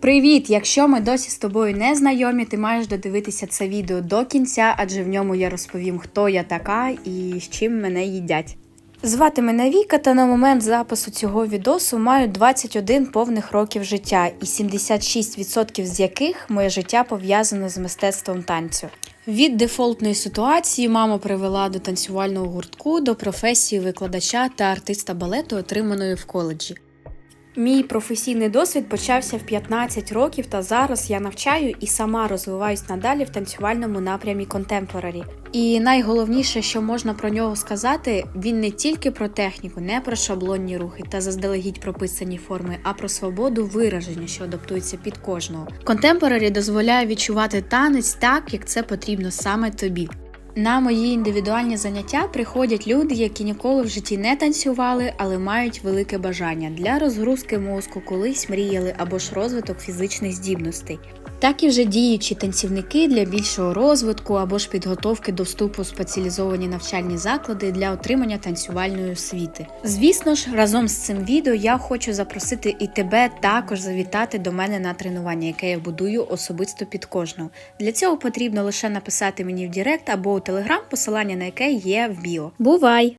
Привіт! Якщо ми досі з тобою не знайомі, ти маєш додивитися це відео до кінця, адже в ньому я розповім, хто я така і з чим мене їдять. Звати мене Віка, та на момент запису цього відосу маю 21 повних років життя, і 76% з яких моє життя пов'язане з мистецтвом танцю. Від дефолтної ситуації мама привела до танцювального гуртку до професії викладача та артиста балету, отриманої в коледжі. Мій професійний досвід почався в 15 років, та зараз я навчаю і сама розвиваюсь надалі в танцювальному напрямі контемпорарі. І найголовніше, що можна про нього сказати, він не тільки про техніку, не про шаблонні рухи та заздалегідь прописані форми, а про свободу вираження, що адаптується під кожного. Контемпорарі дозволяє відчувати танець так, як це потрібно саме тобі. На мої індивідуальні заняття приходять люди, які ніколи в житті не танцювали, але мають велике бажання для розгрузки мозку, колись мріяли або ж розвиток фізичних здібностей. Так і вже діючі танцівники для більшого розвитку або ж підготовки до вступу в спеціалізовані навчальні заклади для отримання танцювальної освіти. Звісно ж, разом з цим відео я хочу запросити і тебе також завітати до мене на тренування, яке я будую особисто під кожного. Для цього потрібно лише написати мені в Директ або у Телеграм, посилання на яке є в біо. Бувай!